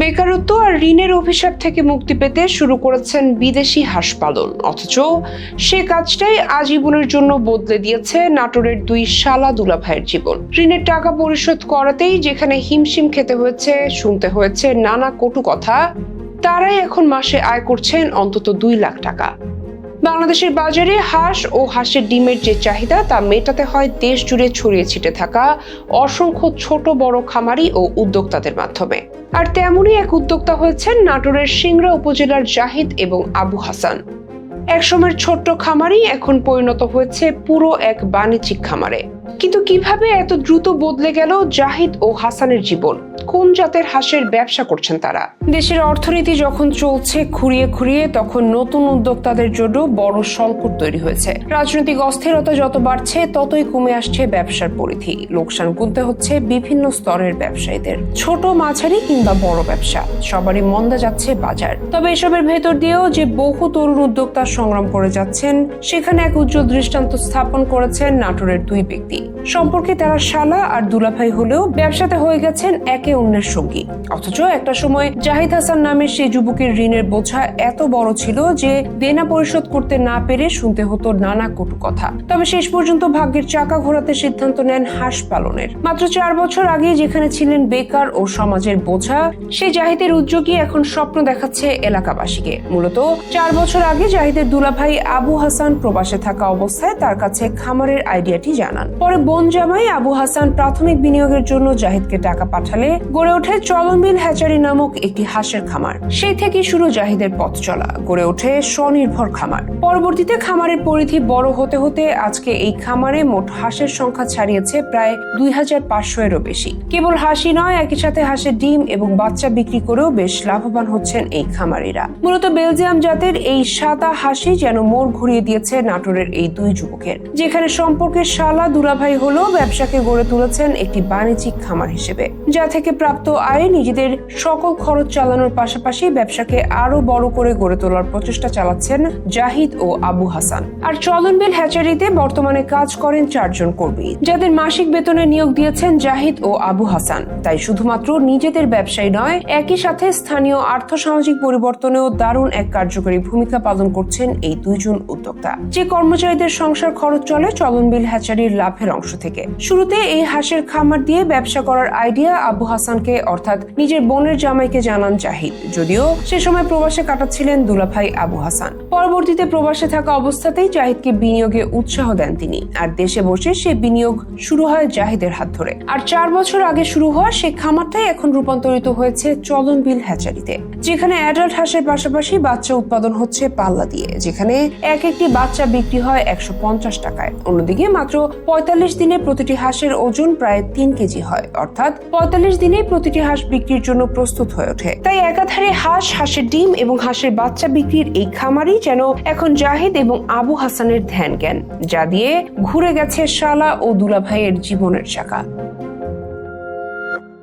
বেকারত্ব আর ঋণের অভিশাপ থেকে মুক্তি পেতে শুরু করেছেন বিদেশি হাঁস পালন অথচ সে কাজটাই আজীবনের জন্য বদলে দিয়েছে নাটোরের দুই শালা দুলাভাইয়ের জীবন। ঋণের টাকা পরিশোধ করাতেই যেখানে হিমশিম খেতে হয়েছে, শুনতে হয়েছে নানা কটু কথা, তারাই এখন মাসে আয় করছেন অন্তত দুই লাখ টাকা। বাংলাদেশের বাজারে হাঁস ও হাঁসের ডিমের যে চাহিদা, তা মেটাতে হয় দেশ জুড়ে ছড়িয়ে ছিটে থাকা অসংখ্য ছোট, বড় খামারি ও উদ্যোক্তাদের মাধ্যমে। আর তেমনই এক উদ্যোক্তা হয়েছেন নাটোরের সিংড়া উপজেলার জাহিদ এবং আবু হাসান। একসময়ের ছোট্ট খামারি এখন পরিণত হয়েছে পুরো এক বাণিজ্যিক খামারে। কিন্তু কীভাবে এত দ্রুত বদলে গেল জাহিদ ও হাসানের জীবন? কোন জাতের হাঁসের ব্যবসা করছেন তারা? দেশের অর্থনীতি যখন চলছে খুঁড়িয়ে খুঁড়িয়ে তখন নতুন উদ্যোক্তাদের জন্য বড় সংকট তৈরি হয়েছে। রাজনৈতিক অস্থিরতা যত বাড়ছে, ততই কমে আসছে ব্যবসার পরিধি। লোকসান গুনতে হচ্ছে বিভিন্ন স্তরের ব্যবসায়ীদের। ছোট মাঝারি কিংবা বড় ব্যবসা, সবারই মন্দা যাচ্ছে বাজার। তবে এসবের ভেতর দিয়েও যে বহু তরুণ উদ্যোক্তা সংগ্রাম করে যাচ্ছেন সেখানে এক উজ্জ্বল দৃষ্টান্ত স্থাপন করেছেন নাটোরের দুই ব্যক্তি। সম্পর্কে তারা শালা আর দুলাভাই হলেও ব্যবসাতে হয়ে গেছেন একে অন্যের সঙ্গী। অথচ একটা সময় জাহিদ হাসান নামের সেই যুবকের ঋণের বোঝা এত বড় ছিল যে দেনা পরিশোধ করতে না পেরে শুনতে হতো নানা কটু কথা। তবে শেষ পর্যন্ত ভাগ্যের চাকা ঘোরাতে সিদ্ধান্ত নেন হাঁস পালনের। মাত্র চার বছর আগে যেখানে ছিলেন বেকার ও সমাজের বোঝা, সেই জাহিদের উদ্যোগী এখন স্বপ্ন দেখাচ্ছে এলাকাবাসীকে। মূলত চার বছর আগে জাহিদের দুলাভাই আবু হাসান প্রবাসে থাকা অবস্থায় তার কাছে খামারের আইডিয়াটি জানান। পরে বোন জামাই আবু হাসান প্রাথমিক বিনিয়োগের জন্য জাহিদকে টাকা পাঠালে গড়ে ওঠে চলনবিল হ্যাচারি নামক একটি হাঁসের খামার। সেই থেকে শুরু জাহিদের পথ চলা, গড়ে ওঠে স্বনির্ভর খামার। পরবর্তীতে খামারের পরিধি বড় হতে হতে আজকে এই খামারে মোট হাঁসের সংখ্যা ছাড়িয়েছে প্রায় দুই হাজার পাঁচশো এরও বেশি। কেবল হাসি নয়, একই সাথে হাঁসের ডিম এবং বাচ্চা বিক্রি করেও বেশ লাভবান হচ্ছেন এই খামারিরা। মূলত বেলজিয়াম জাতের এই সাদা হাসি যেন মোড় ঘুরিয়ে দিয়েছে নাটোরের এই দুই যুবকের, যেখানে সম্পর্কের শালা দুলাভাই হলেও ব্যবসাকে গড়ে তুলেছেন একটি বাণিজ্যিক খামার হিসেবে, যা থেকে প্রাপ্ত আয়ে নিজেদের সকল খরচ চালানোর পাশাপাশি ব্যবসাকে আরও বড় করে গড়ে তোলার প্রচেষ্টা চালাচ্ছেন জাহিদ ও আবু হাসান। আর চলনবিল হ্যাচারিতে বর্তমানে কাজ করেন চারজন কর্মী, যাদের মাসিক বেতনে নিয়োগ দিয়েছেন জাহিদ ও আবু হাসান। তাই শুধুমাত্র নিজেদের ব্যবসায়ী নয়, একই সাথে স্থানীয় আর্থসামাজিক পরিবর্তনেও দারুণ এক কার্যকরী ভূমিকা পালন করছেন এই দুইজন উদ্যোক্তা। যে কর্মচারীদের সংসার খরচ চলে, চলনবিল হ্যাচারির লাভের অংশ থেকে। শুরুতে এই হাঁসের খামার দিয়ে ব্যবসা করার আইডিয়া আবু হাসানকে, অর্থাৎ নিজের বোনের জামাইকে জানান জাহিদ। যদিও সে সময় প্রবাসে কাটাচ্ছিলেন দুলাভাই আবু হাসান। পরবর্তীতে প্রবাসে থাকা অবস্থাতেই জাহিদকে বিনিয়োগে উৎসাহ দেন তিনি। আর দেশে বসে সে বিনিয়োগ শুরু হয় জাহিদের হাত ধরে। আর চার বছর আগে শুরু হওয়া সে খামারটাই এখন রূপান্তরিত হয়েছে চলনবিল হ্যাচারিতে, যেখানে অ্যাডাল্ট হাঁসের পাশাপাশি বাচ্চা উৎপাদন হচ্ছে পাল্লা দিয়ে, যেখানে এক একটি বাচ্চা বিক্রি হয় একশো পঞ্চাশ টাকায়। অন্যদিকে মাত্র পঁয়তাল্লিশ দিনে প্রতিটি হাঁসের ওজন প্রায় তিন কেজি হয়, অর্থাৎ পঁয়তাল্লিশ দিনে প্রতিটি হাঁস বিক্রির জন্য প্রস্তুত হয়ে ওঠে। তাই একাধারে হাঁস, হাঁসের ডিম এবং হাঁসের বাচ্চা বিক্রির এই খামারই যেন এখন জাহিদ এবং আবু হাসানের ধ্যান জ্ঞান যা দিয়ে ঘুরে গেছে শালা ও দুলাভাইয়ের জীবনের চাকা।